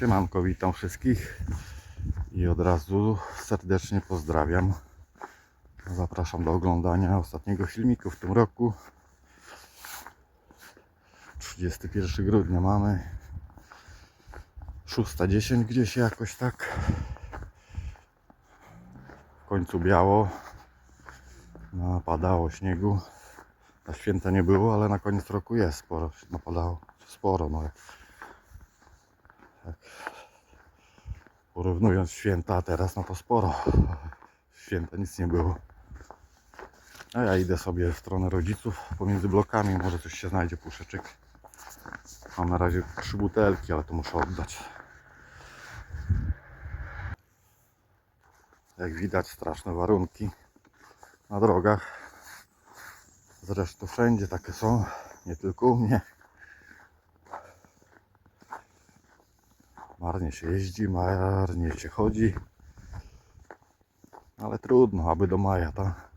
Siemanko, witam wszystkich i od razu serdecznie pozdrawiam. Zapraszam do oglądania ostatniego filmiku w tym roku. 31 grudnia mamy 6.10 gdzieś jakoś tak. W końcu biało. Napadało śniegu. Na święta nie było, ale na koniec roku jest sporo. Napadało sporo. No. Porównując święta teraz, no to sporo. Święta nic nie było. A ja idę sobie w stronę rodziców pomiędzy blokami, może coś się znajdzie, puszeczek. Mam na razie trzy butelki, ale to muszę oddać. Jak widać, straszne warunki na drogach. Zresztą wszędzie takie są, nie tylko u mnie. Marnie się jeździ, marnie się chodzi. Ale trudno, aby do maja, tak?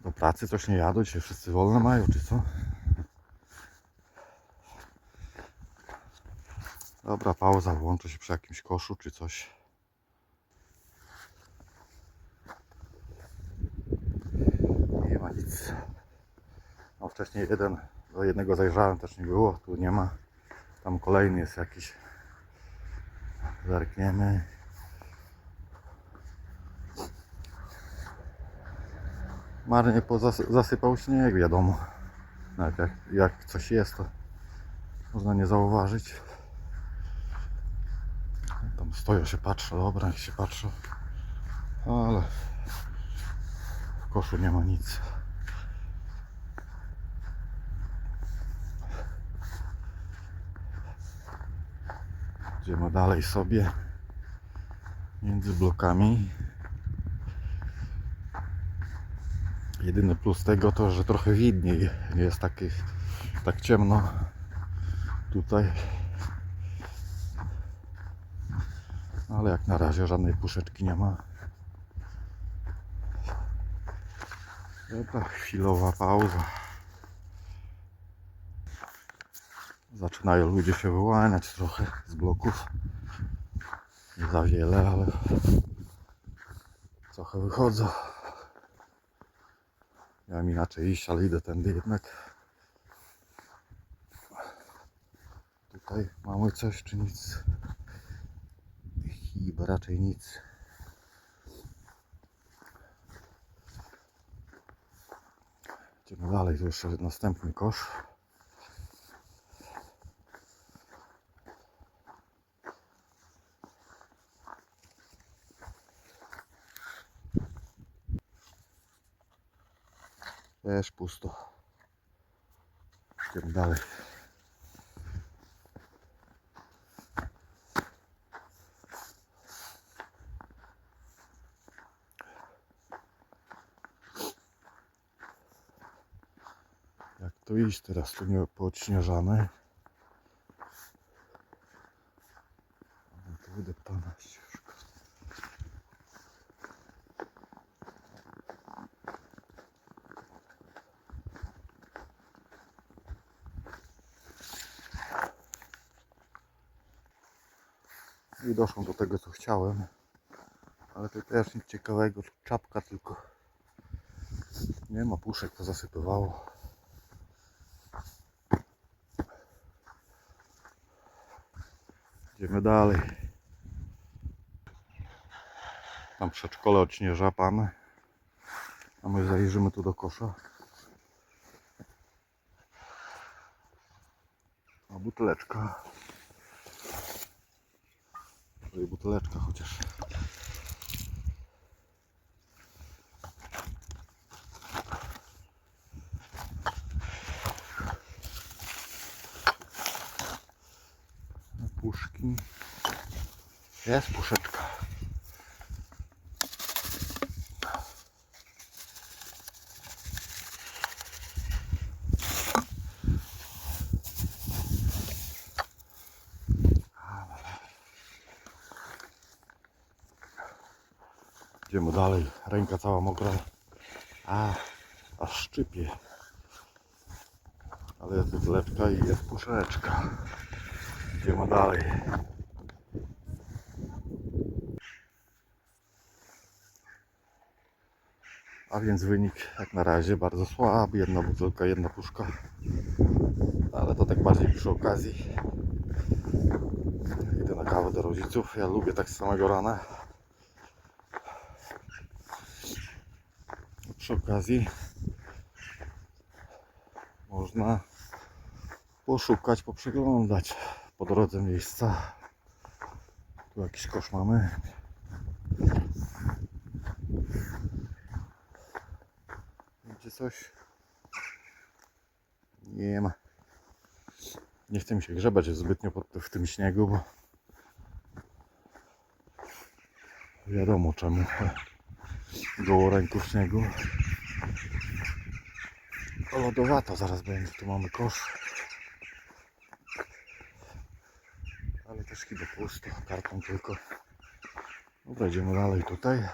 Do pracy coś nie jadą, dzisiaj wszyscy wolne mają, czy co? Dobra, pauza, włączę się przy jakimś koszu, czy coś. Nie ma nic. No wcześniej jeden, do jednego zajrzałem, też nie było, tu nie ma. Tam kolejny jest jakiś. Zerkniemy. Marnie zasypał śnieg, wiadomo. No Jak, jak, jak coś jest, to można nie zauważyć. Tam stoją się patrzą, dobra, niech się patrzą. Ale w koszu nie ma nic. Idziemy dalej sobie między blokami. Jedyny plus tego to, że trochę widniej. Nie jest taki, tak ciemno tutaj. Ale jak na razie żadnej puszeczki nie ma. Dobra, chwilowa pauza. Zaczynają ludzie się wyłaniać trochę z bloków. Nie za wiele, ale trochę wychodzą. Miałem inaczej iść, ale idę tędy jednak. Tutaj mamy coś czy nic? Chyba raczej nic. Idziemy dalej, tu jeszcze następny kosz. Też pusto. Idziemy dalej. Jak tu iść teraz? Tu nie podśnieżane. Ale tu wydeptana ścieżka. I doszłam do tego co chciałem. Ale to też nic ciekawego. Czapka tylko. Nie ma puszek, to zasypywało. Idziemy dalej. Tam przedszkole odśnieża pan. A my zajrzymy tu do kosza. A buteleczka. Tutaj buteleczka chociaż. Puszki. Jest puszeczka. Idziemy dalej. Ręka cała mokra. A, aż szczypie. Ale jest buteleczka i jest puszeczka. Idziemy dalej. A więc wynik jak na razie bardzo słaby. Jedna butelka, jedna puszka. Ale to tak bardziej przy okazji. Idę na kawę do rodziców. Ja lubię tak z samego rana. Przy okazji można poszukać, poprzeglądać po drodze miejsca. Tu jakiś kosz mamy. Gdzie coś? Nie ma. Nie chcę mi się grzebać zbytnio pod, w tym śniegu, bo wiadomo czemu. W śniegu. O, lodowato zaraz będzie. Tu mamy kosz. Ale też chyba pusto. Karton tylko. Dobra, idziemy dalej tutaj.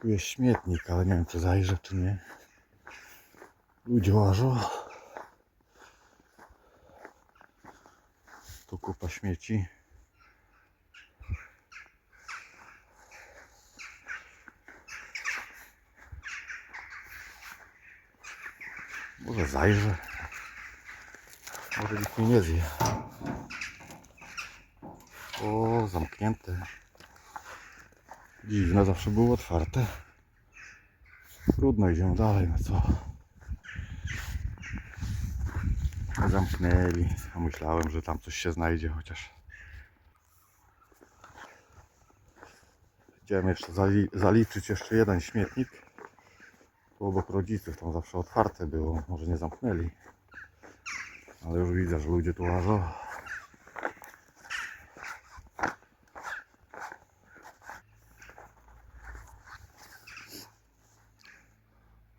Tu jest śmietnik, ale nie wiem czy zajrzę czy nie. Ludzie łażą. Tu kupa śmieci. Może zajrzę. Może nikt mnie nie zje. O, zamknięte. Dziwne, zawsze było otwarte. Trudno, idziemy dalej, no co? Zamknęli. A myślałem, że tam coś się znajdzie chociaż. Chciałem jeszcze zali zaliczyć jeszcze jeden śmietnik. Tu obok rodziców, tam zawsze otwarte było. Może nie zamknęli. Ale już widzę, że ludzie tu łażą.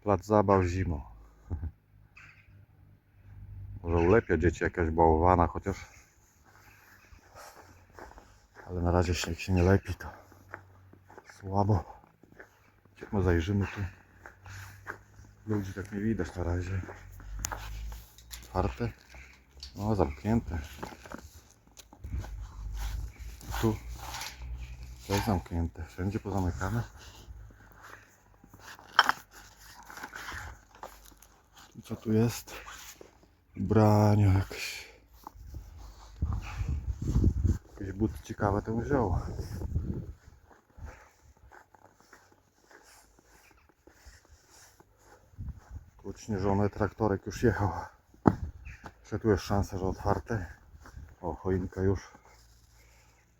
Plac zabaw zimą. Może ulepia dzieci jakaś bałwana chociaż. Ale na razie śnieg się nie lepi, to słabo. Zajrzymy tu. Ludzi tak nie widać na razie. Otwarte. No zamknięte. Tu też zamknięte. Wszędzie pozamykane. I co tu jest? Ubrania jakieś. Jakieś buty ciekawe to wziął. Tu odśnieżony traktorek już jechał. Jeszcze tu jest szansa, że otwarte. O, choinka już.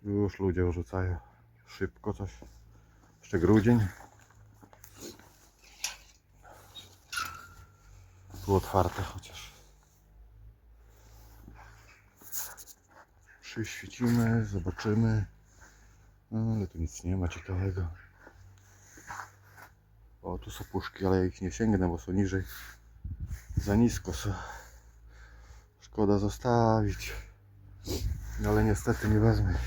Już ludzie rzucają. Szybko coś. Jeszcze grudzień. Tu otwarte chociaż. Przyświecimy, zobaczymy. No, ale tu nic nie ma ciekawego. O, tu są puszki, ale ja ich nie sięgnę, bo są niżej. Za nisko są. Szkoda zostawić. Ale niestety nie wezmę.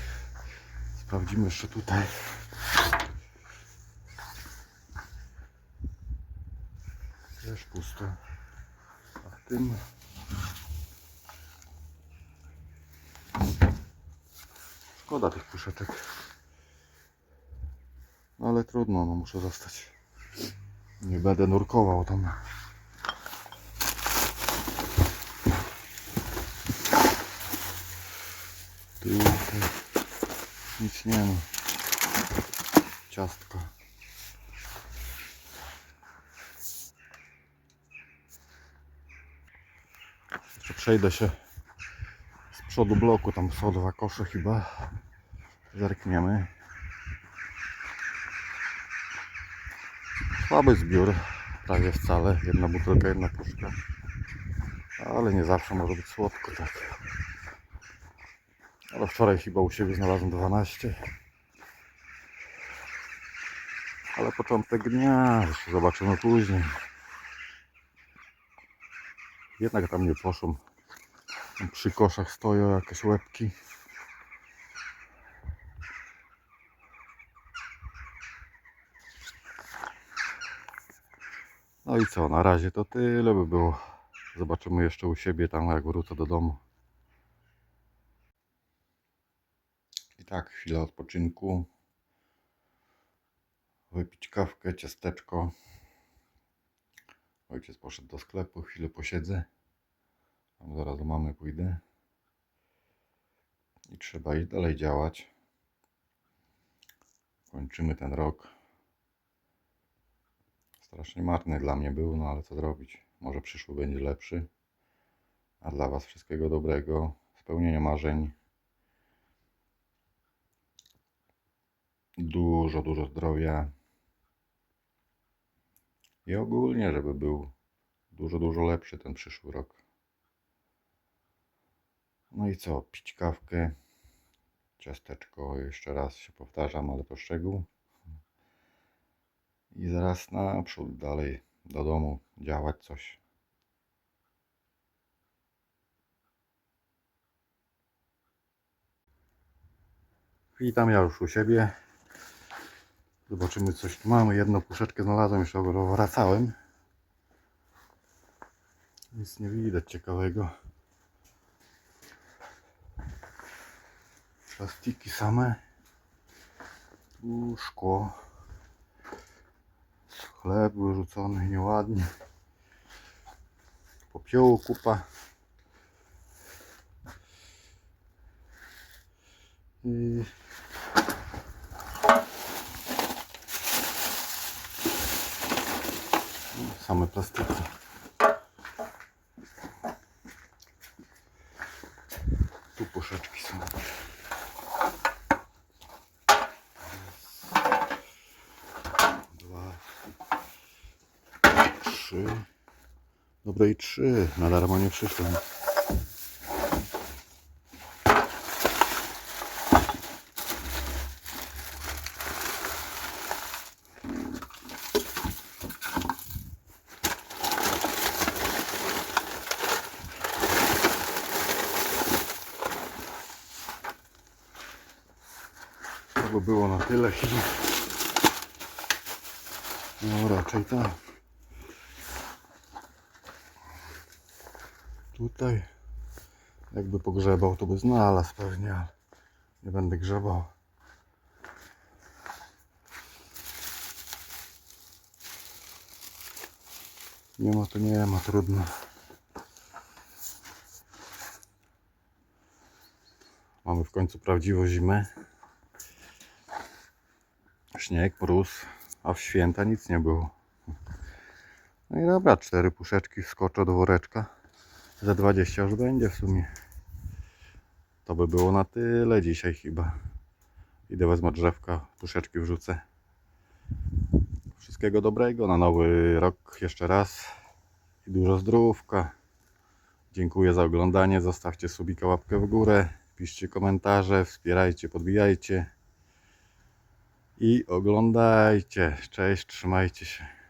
Sprawdzimy jeszcze tutaj. Też pusto. A w tym szkoda tych puszeczek. No ale trudno, no muszę zostać. Nie będę nurkował tam. Tutaj nic nie ma. Ciastka. Jeszcze przejdę się z przodu bloku, tam są dwa kosze chyba. Zerkniemy. Słaby zbiór, prawie wcale. Jedna butelka, jedna puszka. Ale nie zawsze może być słodko, tak. Ale wczoraj chyba u siebie znalazłem 12. Ale początek dnia, zobaczymy później. Jednak tam nie poszło. Tam Przy koszach stoją jakieś łebki. No i co, na razie to tyle by było. Zobaczymy jeszcze u siebie tam jak wrócę do domu. I tak, chwila odpoczynku. Wypić kawkę, ciasteczko. Ojciec poszedł do sklepu, chwilę posiedzę. Tam zaraz do mamy pójdę. I trzeba iść dalej działać. Kończymy ten rok. Strasznie marny dla mnie był, no ale co zrobić? Może przyszły będzie lepszy. A dla Was wszystkiego dobrego, spełnienia marzeń. Dużo, dużo zdrowia. I ogólnie, żeby był dużo, dużo lepszy ten przyszły rok. No i co? Pić kawkę, ciasteczko, jeszcze raz się powtarzam, ale to szczegół. Zaraz naprzód, dalej do domu działać coś. Witam ja już u siebie. Zobaczymy coś tu mamy. Jedną puszeczkę znalazłem, już wracałem. Nic nie widać ciekawego. Plastiki same. Tu szkło. Chleb wyrzucony nieładnie. Popiołu kupa. I same plastiki. Tu puszeczki są. Dwa, trzy. Dobre i trzy. Na darmo nie przyszłem. By było na tyle. No raczej tak. Tutaj jakby pogrzebał, to by znalazł pewnie, ale nie będę grzebał. Nie ma to nie ma, trudno. Mamy w końcu prawdziwą zimę. Śnieg, mróz, a w święta nic nie było. No i dobra, cztery puszeczki wskoczę do woreczka. Za 20 już będzie w sumie. To by było na tyle dzisiaj chyba. Idę wezmę drzewka, puszeczki wrzucę. Wszystkiego dobrego na nowy rok jeszcze raz. I dużo zdrówka. Dziękuję za oglądanie. Zostawcie subika, łapkę w górę. Piszcie komentarze, wspierajcie, podbijajcie. I oglądajcie. Cześć, trzymajcie się.